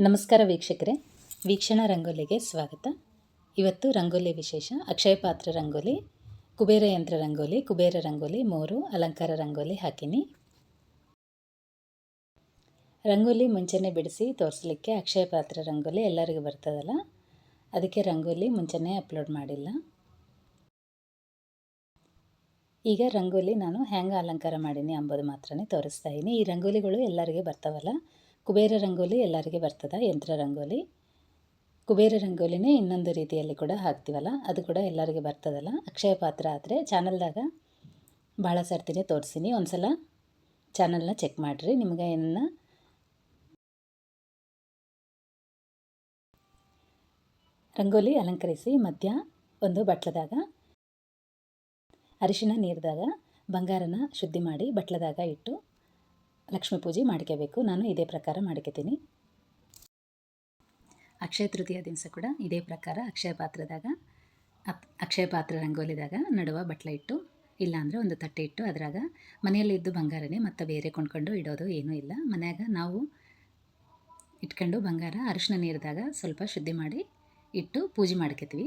ನಮಸ್ಕಾರ ವೀಕ್ಷಕರೇ. ವೀಕ್ಷಣಾ ರಂಗೋಲಿಗೆ ಸ್ವಾಗತ. ಇವತ್ತು ರಂಗೋಲಿ ವಿಶೇಷ. ಅಕ್ಷಯ ಪಾತ್ರ ರಂಗೋಲಿ, ಕುಬೇರ ಯಂತ್ರ ರಂಗೋಲಿ, ಕುಬೇರ ರಂಗೋಲಿ ಮೂರು, ಅಲಂಕಾರ ರಂಗೋಲಿ ಹಾಕಿನಿ. ರಂಗೋಲಿ ಮುಂಚೆನೇ ಬಿಡಿಸಿ ತೋರಿಸ್ಲಿಕ್ಕೆ ಅಕ್ಷಯ ಪಾತ್ರ ರಂಗೋಲಿ ಎಲ್ಲರಿಗೂ ಬರ್ತದಲ್ಲ? ಅದಕ್ಕೆ ರಂಗೋಲಿ ಮುಂಚೆನೇ ಅಪ್ಲೋಡ್ ಮಾಡಿಲ್ಲ. ಈಗ ರಂಗೋಲಿ ನಾನು ಹ್ಯಾಂಗೆ ಅಲಂಕಾರ ಮಾಡೀನಿ ಅಂಬೋದು ಮಾತ್ರನೇ ತೋರಿಸ್ತಾ ಇದ್ದೀನಿ ಈ ರಂಗೋಲಿಗಳು ಎಲ್ಲರಿಗೆ ಬರ್ತಾವಲ್ಲ? ಕುಬೇರ ರಂಗೋಲಿ ಎಲ್ಲರಿಗೆ ಬರ್ತದೆ, ಯಂತ್ರ ರಂಗೋಲಿ. ಕುಬೇರ ರಂಗೋಲಿನೇ ಇನ್ನೊಂದು ರೀತಿಯಲ್ಲಿ ಕೂಡ ಹಾಕ್ತೀವಲ್ಲ, ಅದು ಕೂಡ ಎಲ್ಲರಿಗೆ ಬರ್ತದಲ್ಲ. ಅಕ್ಷಯ ಪಾತ್ರ ಆದರೆ ಚಾನಲ್ದಾಗ ಭಾಳ ಸರ್ತಿನೇ ತೋರಿಸ್ತೀನಿ ಒಂದು ಸಲ ಚಾನಲ್ನ ಚೆಕ್ ಮಾಡಿರಿ, ನಿಮಗೆ ಇನ್ನು ರಂಗೋಲಿ ಅಲಂಕರಿಸಿ ಮಧ್ಯ ಒಂದು ಬಟ್ಲದಾಗ ಅರಿಶಿನ ನೀರಿದಾಗ, ಬಂಗಾರನ ಶುದ್ಧಿ ಮಾಡಿ ಬಟ್ಲದಾಗ ಇಟ್ಟು ಲಕ್ಷ್ಮೀ ಪೂಜೆ ಮಾಡ್ಕೋಬೇಕು. ನಾನು ಇದೇ ಪ್ರಕಾರ ಮಾಡ್ಕೋತೀನಿ. ಅಕ್ಷಯ ತೃತೀಯ ದಿವಸ ಕೂಡ ಇದೇ ಪ್ರಕಾರ ಅಕ್ಷಯ ಪಾತ್ರದಾಗ ಅಕ್ಷಯ ಪಾತ್ರ ರಂಗೋಲಿದಾಗ ನಡುವ ಬಟ್ಲ ಇಟ್ಟು, ಇಲ್ಲಾಂದರೆ ಒಂದು ತಟ್ಟೆ ಇಟ್ಟು ಅದ್ರಾಗ ಮನೆಯಲ್ಲಿ ಇದ್ದು ಬಂಗಾರನೇ ಮತ್ತು ಬೇರೆ ಕೊಂಡ್ಕೊಂಡು ಇಡೋದು ಏನೂ ಇಲ್ಲ. ಮನ್ಯಾಗ ನಾವು ಇಟ್ಕೊಂಡು ಬಂಗಾರ ಅರಿಶಿನ ನೀರಿದಾಗ ಸ್ವಲ್ಪ ಶುದ್ಧಿ ಮಾಡಿ ಇಟ್ಟು ಪೂಜೆ ಮಾಡ್ಕೋತೀವಿ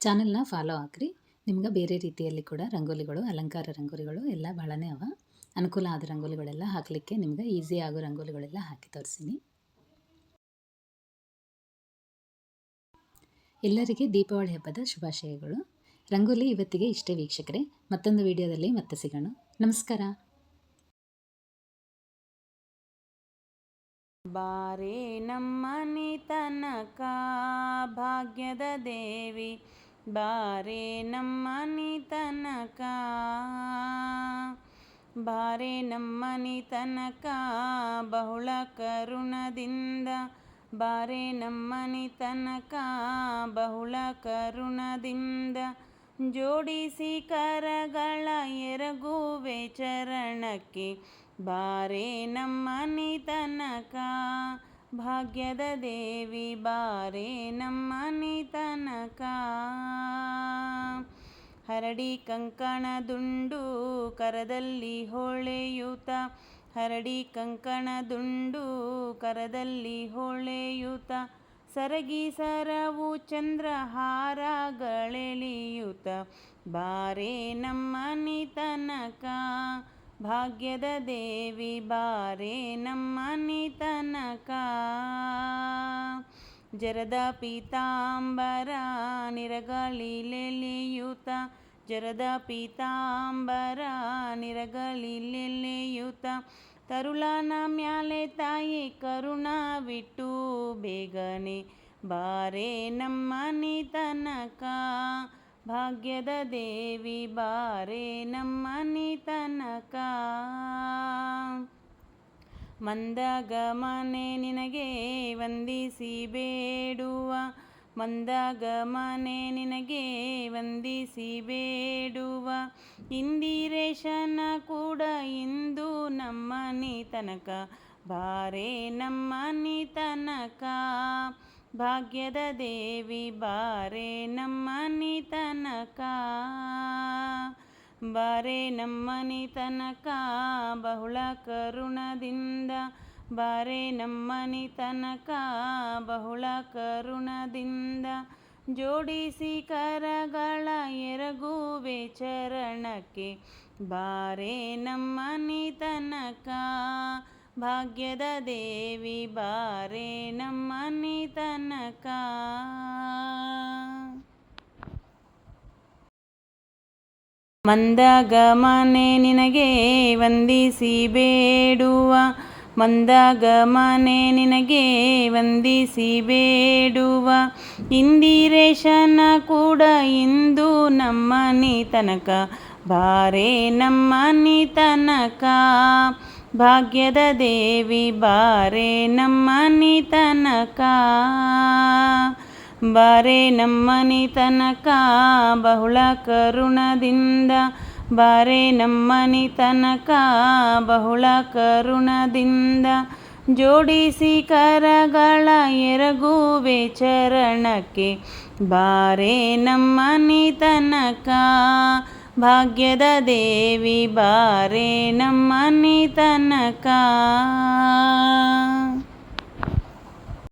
ಚಾನಲ್ನ ಫಾಲೋ ಹಾಕ್ರಿ ನಿಮ್ಗೆ ಬೇರೆ ರೀತಿಯಲ್ಲಿ ಕೂಡ ರಂಗೋಲಿಗಳು, ಅಲಂಕಾರ ರಂಗೋಲಿಗಳು ಎಲ್ಲ ಭಾಳನೇ ಅವ. ಅನುಕೂಲ ಆದ ರಂಗೋಲಿಗಳೆಲ್ಲ ಹಾಕಲಿಕ್ಕೆ ನಿಮ್ಗೆ ಈಸಿ ಆಗೋ ರಂಗೋಲಿಗಳೆಲ್ಲ ಹಾಕಿ ತೋರಿಸ್ತೀನಿ ಎಲ್ಲರಿಗೆ ದೀಪಾವಳಿ ಹಬ್ಬದ ಶುಭಾಶಯಗಳು. ರಂಗೋಲಿ ಇವತ್ತಿಗೆ ಇಷ್ಟೇ ವೀಕ್ಷಕರೇ. ಮತ್ತೊಂದು ವಿಡಿಯೋದಲ್ಲಿ ಮತ್ತೆ ಸಿಗೋಣ. ನಮಸ್ಕಾರ. ಬಾರೆ ನಮ್ಮನೆ ತನಕ ಭಾಗ್ಯದ ದೇವಿ. ಬಾರೆ ನಮ್ಮನೆ ತನಕ ಬಾರೆ ನಮ್ಮನಿ ತನಕ ಬಹುಳ ಕರುಣದಿಂದ. ಬಾರೆ ನಮ್ಮನಿ ತನಕ ಬಹುಳ ಕರುಣದಿಂದ. ಜೋಡಿಸಿ ಕರಗಳ ಎರಗುವೆ ಚರಣಕ್ಕೆ. ಬಾರೆ ನಮ್ಮನೆ ತನಕ ಭಾಗ್ಯದ ದೇವಿ. ಬಾರೆ ನಮ್ಮನೆ ತನಕ ಹರಡಿ ಕಂಕಣ ದುಂಡು ಕರದಲ್ಲಿ ಹೊಳೆಯುತ. ಹರಡಿ ಕಂಕಣ ದುಂಡು ಕರದಲ್ಲಿ ಹೊಳೆಯುತ. ಸರಗಿ ಸರವು ಚಂದ್ರಹಾರಗಳೆಳಿಯುತ ಬಾರೆ ನಮ್ಮನಿತನಕ ಭಾಗ್ಯದ ದೇವಿ, ಬಾರೆ ನಮ್ಮನೆ ತನಕ ಜರದ ಪೀತಾಂಬರ ನಿರಗಳಿಲೆಲೆಯುತ ಜರದ ಪೀತಾಂಬರ ನಿರಗಳಿಲೆಲೆಯುತ ತರುಳನ ಮ್ಯಾಲೆ ತಾಯಿ ಕರುಣವಿಟ್ಟು ಬೇಗನೆ ಬಾರೆ ನಮ್ಮನೆ ತನಕ ಭಾಗ್ಯದ ದೇವಿ ಬಾರೆ ನಮ್ಮನೆ ತನಕ ಮಂದಗಮನೆ ನಿನಗೆ ವಂದಿಸಿ ಬೇಡುವ. ಮಂದಗಮನೆ ನಿನಗೆ ವಂದಿಸಿ ಬೇಡುವ. ಇಂದಿರೇಶನ ಕೂಡ ಇಂದು ನಮ್ಮ ತನಕ ಬಾರೆ ನಮ್ಮ ತನಕ ಭಾಗ್ಯದ ದೇವಿ, ಬಾರೆ ನಮ್ಮ ತನಕ ಬಾರೆ ನಮ್ಮನಿ ತನಕ ಬಹುಳ ಕರುಣದಿಂದ. ಬಾರೆ ನಮ್ಮನಿ ತನಕ ಬಹುಳ ಕರುಣದಿಂದ. ಜೋಡಿಸಿ ಕರಗಳ ಎರಗುವೆ ಚರಣಕ್ಕೆ. ಬಾರೆ ನಮ್ಮನೆ ತನಕ ಭಾಗ್ಯದ ದೇವಿ, ಬಾರೆ ನಮ್ಮನೆ ತನಕ. ಮಂದಗಮನೆ ನಿನಗೆ ವಂದಿಸಿ ಬೇಡುವ. ಮಂದಗಮನೆ ನಿನಗೆ ವಂದಿಸಿ ಬೇಡುವ. ಇಂದಿರೇಶನ ಕೂಡ ಇಂದು ನಮ್ಮ ತನಕ ಬಾರೆ ನಮ್ಮ ತನಕ ಭಾಗ್ಯದ ದೇವಿ ಬಾರೆ ನಮ್ಮ ತನಕ ಬಾರೆ ನಮ್ಮನಿ ತನಕ ಬಹುಳ ಕರುಣದಿಂದ. ಬಾರೆ ನಮ್ಮನಿ ತನಕ ಬಹುಳ ಕರುಣದಿಂದ. ಜೋಡಿಸಿ ಕರಗಳ ಎರಗುವೆ ಚರಣಕ್ಕೆ. ಬಾರೆ ನಮ್ಮನೆ ತನಕ ಭಾಗ್ಯದ ದೇವಿ, ಬಾರೆ ನಮ್ಮನೆ ತನಕ.